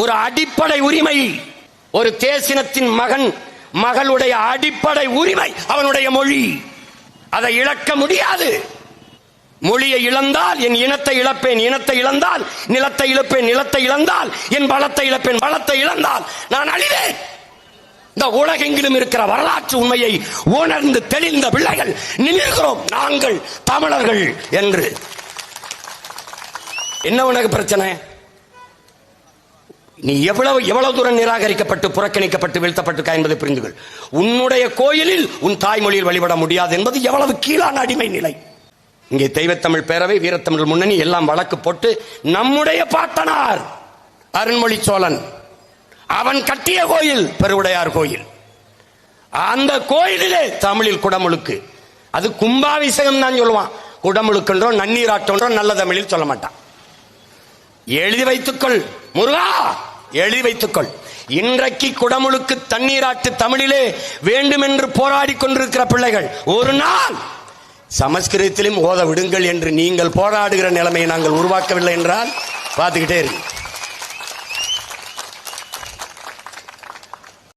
ஒரு அடிப்படை உரிமை. ஒரு தேசினத்தின் மகன் மகளுடைய அடிப்படை உரிமை அவனுடைய மொழி. அதை இழக்க முடியாது. மொழியை இழந்தால் என் இனத்தை இழப்பேன் இனத்தை இழந்தால் நிலத்தை இழப்பேன் நிலத்தை இழந்தால் என் பலத்தை இழப்பேன் பலத்தை இழந்தால் நான் அழிவேன். இந்த உலகெங்கிலும் இருக்கிற வரலாற்று உண்மையை உணர்ந்து தெளிந்த பிள்ளைகள் நிற்கிறோம் நாங்கள் தமிழர்கள் என்று. என்ன உனக்கு பிரச்சனை? நீ எவ்வளவு எவ்வளவு தூரம் நிராகரிக்கப்பட்டு புறக்கணிக்கப்பட்டு வீழ்த்தப்பட்டிருக்கா என்பதை புரிந்துகள். உன்னுடைய கோயிலில் உன் தாய்மொழியில் வழிபட முடியாது என்பது எவ்வளவு கீழான அடிமை நிலை. இங்கே தெய்வத்தமிழ் பேரவை வீரத்தமிழ் முன்னணி எல்லாம் வழக்கு போட்டு நம்முடைய பாட்டனார் அருண்மொழி சோழன் அவன் கட்டிய கோயில் பெருவுடையார் கோயில். அந்த கோயிலிலே தமிழில் குடமுழுக்கு. அது கும்பாபிஷேகம் தான் சொல்லுவான். குடமுழுக்குன்றோம் நன்னீராட்டோன்றோம் நல்ல தமிழில் சொல்ல மாட்டான். எழுதி வைத்துக்கொள் முருகா! எழுதி வைத்துக்கொள். இன்றைக்கு குடமுழுக்கு தண்ணீராட்டு தமிழிலே வேண்டுமென்று போராடி கொண்டிருக்கிற பிள்ளைகள் ஒரு நாள் சமஸ்கிருதத்திலும் ஓத விடுங்கள் என்று நீங்கள் போராடுகிற நிலைமையை நாங்கள் உருவாக்கவில்லை என்றால் பார்த்துக்கிட்டே இருக்கு